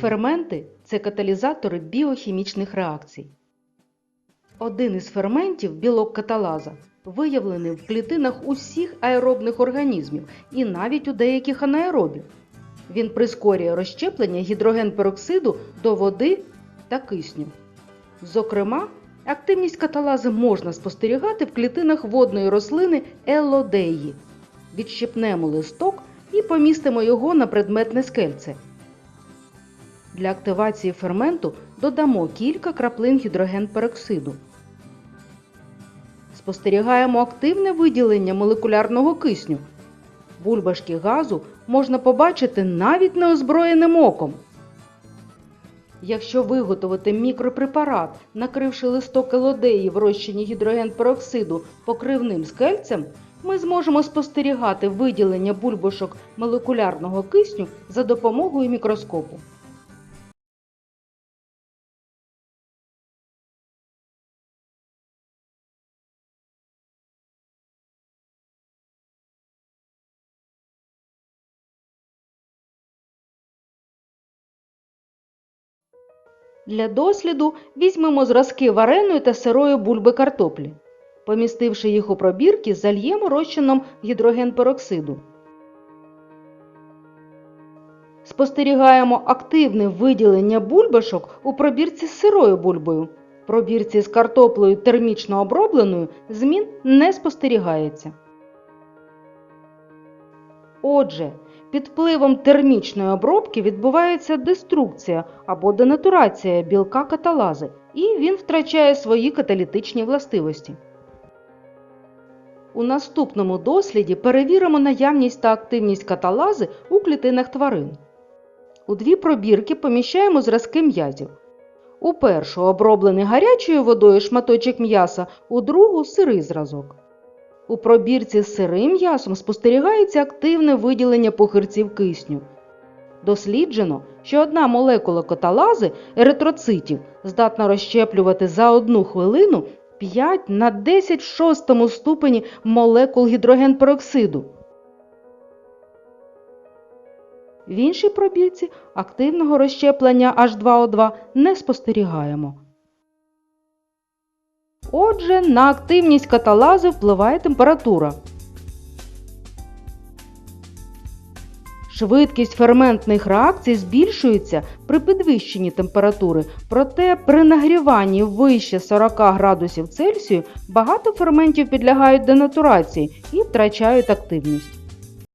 Ферменти це каталізатори біохімічних реакцій. Один із ферментів білок каталаза виявлений в клітинах усіх аеробних організмів і навіть у деяких анаеробів. Він прискорює розщеплення гідрогенпероксиду до води та кисню. Зокрема, активність каталази можна спостерігати в клітинах водної рослини елодеї. Відщепнемо листок і помістимо його на предметне скельце. Для активації ферменту додамо кілька краплин гідрогенпероксиду. Спостерігаємо активне виділення молекулярного кисню. Бульбашки газу можна побачити навіть неозброєним оком. Якщо виготовити мікропрепарат, накривши листок елодеї в розчині гідрогенпероксиду покривним скельцем, ми зможемо спостерігати виділення бульбашок молекулярного кисню за допомогою мікроскопу. Для досліду візьмемо зразки вареної та сирої бульби картоплі. Помістивши їх у пробірки, зальємо розчином гідрогенпероксиду. Спостерігаємо активне виділення бульбашок у пробірці з сирою бульбою. В пробірці з картоплею термічно обробленою змін не спостерігається. Отже, під впливом термічної обробки відбувається деструкція або денатурація білка каталази, і він втрачає свої каталітичні властивості. У наступному досліді перевіримо наявність та активність каталази у клітинах тварин. У дві пробірки поміщаємо зразки м'язів. У першу оброблений гарячою водою шматочок м'яса, у другу сирий зразок. У пробірці з сирим м'ясом спостерігається активне виділення похирців кисню. Досліджено, що одна молекула каталази еритроцитів здатна розщеплювати за одну хвилину 5 на 10 в шостому ступені молекул гідрогенпероксиду. В іншій пробірці активного розщеплення H2O2 не спостерігаємо. Отже, на активність каталази впливає температура. Швидкість ферментних реакцій збільшується при підвищенні температури, проте при нагріванні вище 40 градусів Цельсію багато ферментів підлягають денатурації і втрачають активність.